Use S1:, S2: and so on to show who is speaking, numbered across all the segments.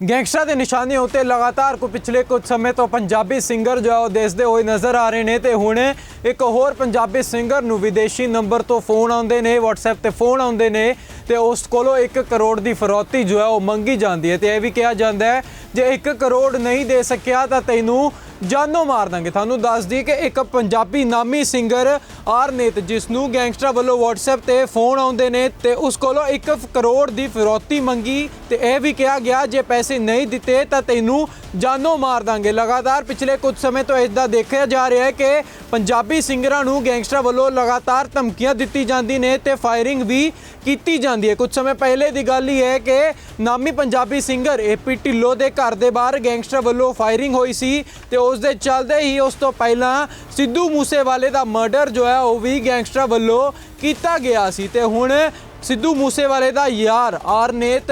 S1: ਗੈਂਗਸਟਰਾਂ ਦੇ ਨਿਸ਼ਾਨੇ ਉੱਤੇ ਲਗਾਤਾਰ ਕੋ ਪਿਛਲੇ ਕੁਝ ਸਮੇਂ ਤੋਂ ਪੰਜਾਬੀ ਸਿੰਗਰ ਜੋ ਹੈ ਉਹ ਦੇਸਦੇ ਹੋਏ ਨਜ਼ਰ ਆ ਰਹੇ ਨੇ ਤੇ ਹੁਣ ਇੱਕ ਹੋਰ ਪੰਜਾਬੀ ਸਿੰਗਰ ਨੂੰ ਵਿਦੇਸ਼ੀ ਨੰਬਰ ਤੋਂ ਫੋਨ ਆਉਂਦੇ ਨੇ, WhatsApp ਤੇ ਫੋਨ ਆਉਂਦੇ ਨੇ ਤੇ ਉਸ ਕੋਲੋਂ 1 ਕਰੋੜ ਦੀ ਫਰੋਤੀ ਜੋ ਹੈ ਉਹ ਮੰਗੀ ਜਾਂਦੀ ਹੈ ਤੇ ਇਹ ਵੀ ਕਿਹਾ ਜਾਂਦਾ ਹੈ, ਜੇ 1 ਕਰੋੜ ਨਹੀਂ ਦੇ ਸਕਿਆ ਤਾਂ ਤੈਨੂੰ ਜਾਨੋਂ ਮਾਰ ਦਾਂਗੇ। ਤੁਹਾਨੂੰ ਦੱਸ ਦਈਏ ਕਿ ਇੱਕ ਪੰਜਾਬੀ ਨਾਮੀ ਸਿੰਗਰ ਆਰਨੇਤ, ਜਿਸ ਨੂੰ ਗੈਂਗਸਟਰ ਵੱਲੋਂ WhatsApp ਤੇ ਫੋਨ ਆਉਂਦੇ ਨੇ ਤੇ ਉਸ ਕੋਲੋਂ 1 ਕਰੋੜ ਦੀ ਫਿਰੌਤੀ ਮੰਗੀ ਤੇ ਇਹ ਵੀ ਕਿਹਾ ਗਿਆ, ਜੇ ਪੈਸੇ ਨਹੀਂ ਦਿੱਤੇ ਤਾਂ ਤੈਨੂੰ ਜਾਨੋਂ ਮਾਰ ਦਾਂਗੇ। ਲਗਾਤਾਰ ਪਿਛਲੇ ਕੁਝ ਸਮੇਂ ਤੋਂ ਇਸਦਾ ਦੇਖਿਆ ਜਾ ਰਿਹਾ ਹੈ ਕਿ ਪੰਜਾਬੀ ਸਿੰਗਰਾਂ ਨੂੰ ਗੈਂਗਸਟਰ ਵੱਲੋਂ ਲਗਾਤਾਰ ਧਮਕੀਆਂ ਦਿੱਤੀ ਜਾਂਦੀ ਨੇ ਤੇ ਫਾਇਰਿੰਗ ਵੀ ਕੀਤੀ ਜਾਂਦੀ ਹੈ। ਕੁਝ ਸਮੇਂ ਪਹਿਲੇ ਦੀ ਗੱਲ ਹੀ ਹੈ ਕਿ ਨਾਮੀ ਪੰਜਾਬੀ ਸਿੰਗਰ ਏਪੀ ਢਿੱਲੋਂ ਦੇ ਘਰ ਦੇ ਬਾਹਰ ਗੈਂਗਸਟਰ ਵੱਲੋਂ ਫਾਇਰਿੰਗ ਹੋਈ ਸੀ ਤੇ ਉਸ ਦੇ ਚੱਲਦੇ ਹੀ ਉਸ ਤੋਂ ਪਹਿਲਾਂ ਸਿੱਧੂ ਮੂਸੇਵਾਲੇ ਦਾ ਮਰਡਰ ਜੋ ਹੈ ਉਹ ਵੀ ਗੈਂਗਸਟਰ ਵੱਲੋਂ ਕੀਤਾ ਗਿਆ ਸੀ ਤੇ ਹੁਣ ਸਿੱਧੂ ਮੂਸੇਵਾਲੇ ਦਾ ਯਾਰ ਆਰਨੇਤ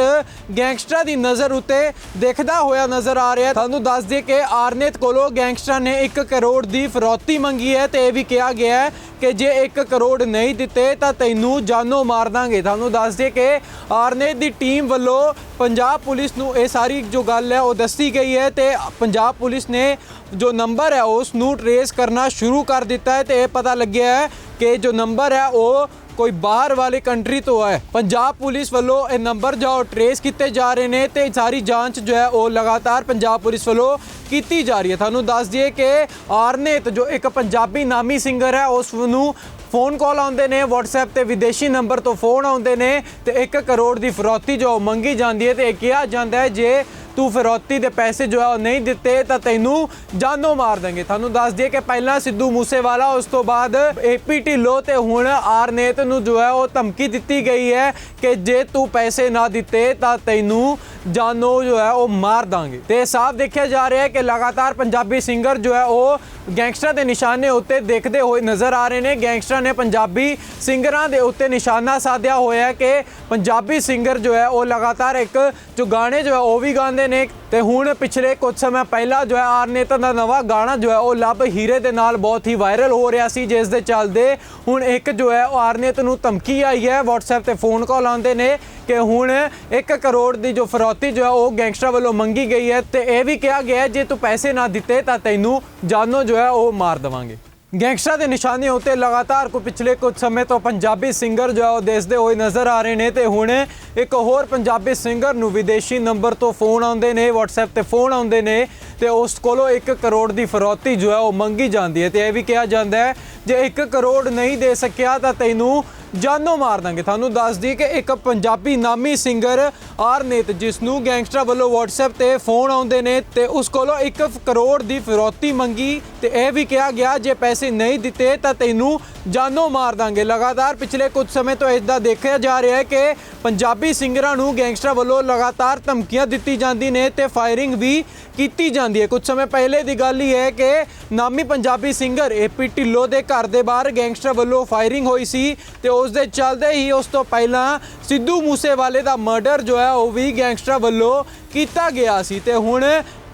S1: ਗੈਂਗਸਟਰਾਂ ਦੀ ਨਜ਼ਰ ਉੱਤੇ ਦੇਖਦਾ ਹੋਇਆ ਨਜ਼ਰ ਆ ਰਿਹਾ ਤੁਹਾਨੂੰ ਦੱਸ ਦਈਏ ਕਿ ਆਰਨੇਤ ਕੋਲੋਂ ਗੈਂਗਸਟਰਾਂ ਨੇ 1 ਕਰੋੜ ਦੀ ਫਰੌਤੀ ਮੰਗੀ ਹੈ ਤੇ ਇਹ ਵੀ ਕਿਹਾ ਗਿਆ ਹੈ ਕਿ ਜੇ 1 ਕਰੋੜ ਨਹੀਂ ਦਿੱਤੇ ਤਾਂ ਤੈਨੂੰ ਜਾਨੋਂ ਮਾਰ ਦਾਂਗੇ। ਤੁਹਾਨੂੰ ਦੱਸ ਦਈਏ ਕਿ ਆਰਨੇਤ ਦੀ ਟੀਮ ਵੱਲੋਂ ਪੰਜਾਬ ਪੁਲਿਸ ਨੂੰ ਇਹ ਸਾਰੀ ਜੋ ਗੱਲ ਹੈ ਉਹ ਦੱਸੀ ਗਈ ਹੈ ਤੇ ਪੰਜਾਬ ਪੁਲਿਸ ਨੇ ਜੋ ਨੰਬਰ ਹੈ ਉਸ ਨੂੰ ਟਰੇਸ ਕਰਨਾ ਸ਼ੁਰੂ ਕਰ ਦਿੱਤਾ ਹੈ ਤੇ ਇਹ ਪਤਾ ਲੱਗਿਆ ਹੈ ਕਿ ਜੋ ਨੰਬਰ ਹੈ ਉਹ ਕੋਈ ਬਾਹਰ ਵਾਲੇ ਕੰਟਰੀ ਤੋਂ ਹੈ ਪੰਜਾਬ ਪੁਲਿਸ ਵੱਲੋਂ ਇਹ ਨੰਬਰ ਜੋ ਟਰੇਸ ਕੀਤੇ ਜਾ ਰਹੇ ਨੇ ਤੇ ਸਾਰੀ ਜਾਂਚ ਜੋ ਹੈ ਉਹ ਲਗਾਤਾਰ ਪੰਜਾਬ ਪੁਲਿਸ ਵੱਲੋਂ ਕੀਤੀ ਜਾ ਰਹੀ ਹੈ। ਤੁਹਾਨੂੰ ਦੱਸ ਦਈਏ ਕਿ ਆਰਨੇਤ, ਜੋ ਇੱਕ ਪੰਜਾਬੀ ਨਾਮੀ ਸਿੰਗਰ ਹੈ, ਉਸ ਨੂੰ ਫੋਨ ਕਾਲ ਆਉਂਦੇ ਨੇ, WhatsApp ਤੇ ਵਿਦੇਸ਼ੀ ਨੰਬਰ ਤੋਂ ਫੋਨ ਆਉਂਦੇ ਨੇ ਤੇ 1 ਕਰੋੜ ਦੀ ਫਰੋਤੀ ਜੋ ਮੰਗੀ ਜਾਂਦੀ ਹੈ ਤੇ ਇਹ ਕਿਹਾ ਜਾਂਦਾ ਹੈ ਜੇ ਤੂੰ ਫਿਰੌਤੀ ਦੇ ਪੈਸੇ ਜੋ ਹੈ ਉਹ ਨਹੀਂ ਦਿੱਤੇ ਤਾਂ ਤੈਨੂੰ ਜਾਨੋਂ ਮਾਰ ਦਾਂਗੇ ਤੁਹਾਨੂੰ ਦੱਸ ਦਈਏ ਕਿ ਪਹਿਲਾਂ ਸਿੱਧੂ ਮੂਸੇਵਾਲਾ, ਉਸ ਤੋਂ ਬਾਅਦ ਏਪੀ ਢਿੱਲੋਂ ਤੇ ਹੁਣ ਆਰਨੇਤ ਨੂੰ ਜੋ ਹੈ ਉਹ ਧਮਕੀ ਦਿੱਤੀ ਗਈ ਹੈ ਕਿ ਜੇ ਤੂੰ ਪੈਸੇ ਨਾ ਦਿੱਤੇ ਤਾਂ ਤੈਨੂੰ ਜਾਨੋਂ ਜੋ ਹੈ ਉਹ ਮਾਰ ਦਾਂਗੇ। ਤੇ ਸਾਫ਼ ਦੇਖਿਆ ਜਾ ਰਿਹਾ ਹੈ ਕਿ ਲਗਾਤਾਰ ਪੰਜਾਬੀ ਸਿੰਗਰ ਜੋ ਹੈ ਉਹ ਗੈਂਗਸਟਰਾਂ ਦੇ ਨਿਸ਼ਾਨੇ ਉੱਤੇ ਦੇਖਦੇ ਹੋਏ ਨਜ਼ਰ ਆ ਰਹੇ ਨੇ। ਗੈਂਗਸਟਰਾਂ ਨੇ ਪੰਜਾਬੀ ਸਿੰਗਰਾਂ ਦੇ ਉੱਤੇ ਨਿਸ਼ਾਨਾ ਸਾਧਿਆ ਹੋਇਆ ਕਿ ਪੰਜਾਬੀ ਸਿੰਗਰ ਜੋ ਹੈ, ਉਹ ਲਗਾਤਾਰ ਇੱਕ ਜੋ ਗਾਣੇ ਜੋ ਹੈ, ਉਹ ਵੀ ਗਾਉਂਦੇ ਨੇ ਤੇ ਹੁਣ ਪਿਛਲੇ ਕੁਝ ਸਮਾਂ ਪਹਿਲਾਂ ਜੋ ਹੈ, ਆਰਨੇਤ ਦਾ ਨਵਾਂ ਗਾਣਾ ਜੋ ਹੈ, ਉਹ ਲੱਭ ਹੀਰੇ ਦੇ ਨਾਲ ਬਹੁਤ ਹੀ ਵਾਇਰਲ ਹੋ ਰਿਹਾ ਸੀ, ਜਿਸ ਦੇ ਚੱਲਦੇ ਹੁਣ ਇੱਕ ਜੋ ਹੈ, ਉਹ ਆਰਨੇਤ ਨੂੰ ਧਮਕੀ ਆਈ ਹੈ। WhatsApp ਤੇ ਫੋਨ ਕਾਲ ਆਉਂਦੇ ਨੇ ਕਿ ਹੁਣ 1 ਕਰੋੜ ਦੀ ਜੋ ਫਰੌਤੀ ਜੋ ਹੈ, ਉਹ ਗੈਂਗਸਟਰ ਵੱਲੋਂ ਮੰਗੀ ਗਈ ਹੈ ਤੇ ਇਹ ਵੀ ਕਿਹਾ ਗਿਆ ਜੇ ਤੂੰ ਪੈਸੇ ਨਾ ਦਿੱਤੇ ਤਾਂ ਤੈਨੂੰ ਜਾਨੋਂ ਜੋ ਹੈ ਉਹ ਮਾਰ ਦੇਵਾਂਗੇ ਗੈਂਗਸਟਰਾਂ ਦੇ ਨਿਸ਼ਾਨੇ ਉੱਤੇ ਲਗਾਤਾਰ ਕੋ ਪਿਛਲੇ ਕੁਝ ਸਮੇਂ ਤੋਂ ਪੰਜਾਬੀ ਸਿੰਗਰ ਜੋ ਹੈ ਉਹ ਦੇਸਦੇ ਹੋਏ ਨਜ਼ਰ ਆ ਰਹੇ ਨੇ ਤੇ ਹੁਣ ਇੱਕ ਹੋਰ ਪੰਜਾਬੀ ਸਿੰਗਰ ਨੂੰ ਵਿਦੇਸ਼ੀ ਨੰਬਰ ਤੋਂ ਫੋਨ ਆਉਂਦੇ ਨੇ WhatsApp ਤੇ ਫੋਨ ਆਉਂਦੇ ਨੇ ਤੇ ਉਸ ਕੋਲੋਂ 1 ਕਰੋੜ ਦੀ ਫਰੋਤੀ ਜੋ ਹੈ ਉਹ ਮੰਗੀ ਜਾਂਦੀ ਹੈ ਤੇ ਇਹ ਵੀ ਕਿਹਾ ਜਾਂਦਾ ਹੈ ਜੇ 1 ਕਰੋੜ ਨਹੀਂ ਦੇ ਸਕਿਆ ਤਾਂ ਤੈਨੂੰ ਜਾਨੋਂ ਮਾਰ ਦਾਂਗੇ। ਤੁਹਾਨੂੰ ਦੱਸ ਦਈਏ ਕਿ ਇੱਕ ਪੰਜਾਬੀ ਨਾਮੀ ਸਿੰਗਰ ਆਰਨੇਤ, ਜਿਸ ਨੂੰ ਗੈਂਗਸਟਰਾਂ ਵੱਲੋਂ WhatsApp ਤੇ ਫੋਨ ਆਉਂਦੇ ਨੇ ਤੇ ਉਸ ਕੋਲੋਂ 1 ਕਰੋੜ ਦੀ ਫਿਰੌਤੀ ਮੰਗੀ ਤੇ ਇਹ ਵੀ ਕਿਹਾ ਗਿਆ, ਜੇ ਪੈਸੇ ਨਹੀਂ ਦਿੱਤੇ ਤਾਂ ਤੈਨੂੰ ਜਾਨੋਂ ਮਾਰ ਦਾਂਗੇ। ਲਗਾਤਾਰ ਪਿਛਲੇ ਕੁਝ ਸਮੇਂ ਤੋਂ ਇਸਦਾ ਦੇਖਿਆ ਜਾ ਰਿਹਾ ਹੈ ਕਿ ਪੰਜਾਬੀ ਸਿੰਗਰਾਂ ਨੂੰ ਗੈਂਗਸਟਰਾਂ ਵੱਲੋਂ ਲਗਾਤਾਰ ਧਮਕੀਆਂ ਦਿੱਤੀ ਜਾਂਦੀ ਨੇ ਤੇ ਫਾਇਰਿੰਗ ਵੀ ਕੀਤੀ ਜਾਂਦੀ ਹੈ। ਕੁਝ ਸਮੇਂ ਪਹਿਲੇ ਦੀ ਗੱਲ ਹੀ ਹੈ ਕਿ ਨਾਮੀ ਪੰਜਾਬੀ ਸਿੰਗਰ ਏਪੀ ਢਿੱਲੋਂ ਦੇ ਘਰ ਦੇ ਬਾਹਰ ਗੈਂਗਸਟਰ ਵੱਲੋਂ ਫਾਇਰਿੰਗ ਹੋਈ ਸੀ ਤੇ ਉਸ ਦੇ ਚੱਲਦੇ ਹੀ ਉਸ ਤੋਂ ਪਹਿਲਾਂ ਸਿੱਧੂ ਮੂਸੇਵਾਲੇ ਦਾ ਮਰਡਰ ਜੋ ਹੈ ਉਹ ਵੀ ਗੈਂਗਸਟਰ ਵੱਲੋਂ ਕੀਤਾ ਗਿਆ ਸੀ ਤੇ ਹੁਣ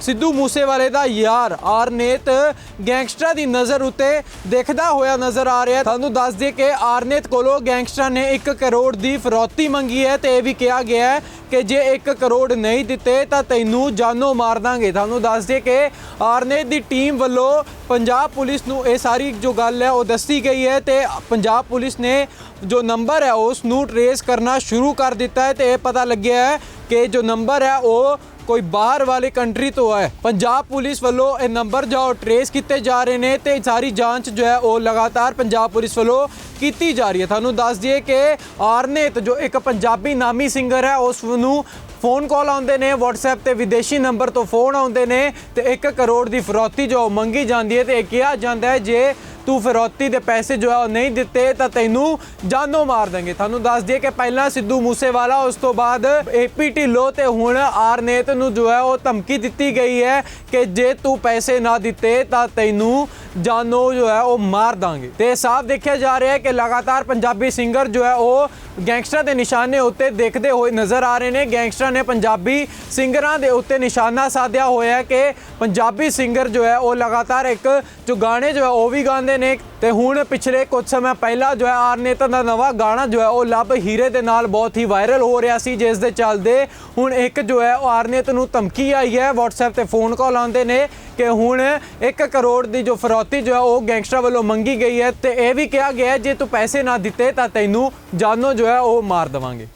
S1: ਸਿੱਧੂ ਮੂਸੇਵਾਲੇ ਦਾ ਯਾਰ ਆਰਨੇਤ ਗੈਂਗਸਟਰਾਂ ਦੀ ਨਜ਼ਰ ਉੱਤੇ ਦੇਖਦਾ ਹੋਇਆ ਨਜ਼ਰ ਆ ਰਿਹਾ ਤੁਹਾਨੂੰ ਦੱਸ ਦਈਏ ਕਿ ਆਰਨੇਤ ਕੋਲੋਂ ਗੈਂਗਸਟਰਾਂ ਨੇ 1 ਕਰੋੜ ਦੀ ਫਰੋਤੀ ਮੰਗੀ ਹੈ ਤੇ ਇਹ ਵੀ ਕਿਹਾ ਗਿਆ ਹੈ ਕਿ ਜੇ 1 ਕਰੋੜ ਨਹੀਂ ਦਿੱਤੇ ਤਾਂ ਤੈਨੂੰ ਜਾਨੋਂ ਮਾਰ ਦਾਂਗੇ। ਤੁਹਾਨੂੰ ਦੱਸ ਦਈਏ ਕਿ ਆਰਨੇਤ ਦੀ ਟੀਮ ਵੱਲੋਂ ਪੰਜਾਬ ਪੁਲਿਸ ਨੂੰ ਇਹ ਸਾਰੀ ਜੋ ਗੱਲ ਹੈ ਉਹ ਦੱਸੀ ਗਈ ਹੈ ਤੇ ਪੰਜਾਬ ਪੁਲਿਸ ਨੇ ਜੋ ਨੰਬਰ ਹੈ ਉਸ ਨੂੰ ਟਰੇਸ ਕਰਨਾ ਸ਼ੁਰੂ ਕਰ ਦਿੱਤਾ ਹੈ ਤੇ ਇਹ ਪਤਾ ਲੱਗਿਆ ਹੈ ਕਿ ਜੋ ਨੰਬਰ ਹੈ ਉਹ ਕੋਈ ਬਾਹਰ ਵਾਲੇ ਕੰਟਰੀ ਤੋਂ ਹੈ ਪੰਜਾਬ ਪੁਲਿਸ ਵੱਲੋਂ ਇਹ ਨੰਬਰ ਜੋ ਟਰੇਸ ਕੀਤੇ ਜਾ ਰਹੇ ਨੇ ਤੇ ਸਾਰੀ ਜਾਂਚ ਜੋ ਹੈ ਉਹ ਲਗਾਤਾਰ ਪੰਜਾਬ ਪੁਲਿਸ ਵੱਲੋਂ ਕੀਤੀ ਜਾ ਰਹੀ ਹੈ। ਤੁਹਾਨੂੰ ਦੱਸ ਦਈਏ ਕਿ ਆਰਨੇਤ ਜੋ ਇੱਕ ਪੰਜਾਬੀ ਨਾਮੀ ਸਿੰਗਰ ਹੈ, ਉਸ ਨੂੰ ਫੋਨ ਕਾਲ ਆਉਂਦੇ ਨੇ, WhatsApp ਤੇ ਵਿਦੇਸ਼ੀ ਨੰਬਰ ਤੋਂ ਫੋਨ ਆਉਂਦੇ ਨੇ ਤੇ 1 ਕਰੋੜ ਦੀ ਫਰੋਤੀ ਜੋ ਮੰਗੀ ਜਾਂਦੀ ਹੈ ਤੇ ਇਹ ਕਿਹਾ ਜਾਂਦਾ ਹੈ ਜੇ ਤੂੰ ਫਿਰੌਤੀ ਦੇ ਪੈਸੇ ਜੋ ਹੈ ਉਹ ਨਹੀਂ ਦਿੱਤੇ ਤਾਂ ਤੈਨੂੰ ਜਾਨੋਂ ਮਾਰ ਦਾਂਗੇ ਤੁਹਾਨੂੰ ਦੱਸ ਦਈਏ ਕਿ ਪਹਿਲਾਂ ਸਿੱਧੂ ਮੂਸੇਵਾਲਾ, ਉਸ ਤੋਂ ਬਾਅਦ ਏਪੀ ਢਿੱਲੋਂ ਤੇ ਹੁਣ ਆਰਨੇਤ ਨੂੰ ਜੋ ਹੈ ਉਹ ਧਮਕੀ ਦਿੱਤੀ ਗਈ ਹੈ ਕਿ ਜੇ ਤੂੰ ਪੈਸੇ ਨਾ ਦਿੱਤੇ ਤਾਂ ਤੈਨੂੰ ਜਾਨੋਂ ਜੋ ਹੈ ਉਹ ਮਾਰ ਦਾਂਗੇ। ਤੇ ਸਾਫ਼ ਦੇਖਿਆ ਜਾ ਰਿਹਾ ਹੈ ਕਿ ਲਗਾਤਾਰ ਪੰਜਾਬੀ ਸਿੰਗਰ ਜੋ ਹੈ ਉਹ ਗੈਂਗਸਟਰਾਂ ਦੇ ਨਿਸ਼ਾਨੇ ਉੱਤੇ ਦੇਖਦੇ ਹੋਏ ਨਜ਼ਰ ਆ ਰਹੇ ਨੇ। ਗੈਂਗਸਟਰਾਂ ਨੇ ਪੰਜਾਬੀ ਸਿੰਗਰਾਂ ਦੇ ਉੱਤੇ ਨਿਸ਼ਾਨਾ ਸਾਧਿਆ ਹੋਇਆ ਹੈ ਕਿ ਪੰਜਾਬੀ ਸਿੰਗਰ ਜੋ ਹੈ ਉਹ ਲਗਾਤਾਰ ਇੱਕ ਜੋ ਗਾਣੇ ਜੋ ਹੈ ਉਹ ਵੀ ਗਾਉਂਦੇ ਨੇ। ਤੇ ਹੁਣ ਪਿਛਲੇ ਕੁਝ ਸਮਾਂ ਪਹਿਲਾਂ ਜੋ ਹੈ ਆਰਨੇਤ ਦਾ ਨਵਾਂ ਗਾਣਾ ਜੋ ਹੈ ਉਹ ਲੱਭ ਹੀਰੇ ਦੇ ਨਾਲ ਬਹੁਤ ਹੀ ਵਾਇਰਲ ਹੋ ਰਿਹਾ ਸੀ, ਜਿਸ ਦੇ ਚੱਲਦੇ ਹੁਣ ਇੱਕ ਜੋ ਹੈ ਉਹ ਆਰਨੇਤ ਨੂੰ ਧਮਕੀ ਆਈ ਹੈ। WhatsApp ਤੇ ਫੋਨ ਕਾਲ ਆਉਂਦੇ ਨੇ ਕਿ ਹੁਣ 1 ਕਰੋੜ ਦੀ ਜੋ ਫਰੌਤੀ ਜੋ ਹੈ ਉਹ ਗੈਂਗਸਟਰ ਵੱਲੋਂ ਮੰਗੀ ਗਈ ਹੈ ਤੇ ਇਹ ਵੀ ਕਿਹਾ ਗਿਆ ਜੇ ਤੂੰ ਪੈਸੇ ਨਾ ਦਿੱਤੇ ਤਾਂ ਤੈਨੂੰ ਜਾਨੋਂ ਜੋ ਹੈ ਉਹ ਮਾਰ ਦੇਵਾਂਗੇ।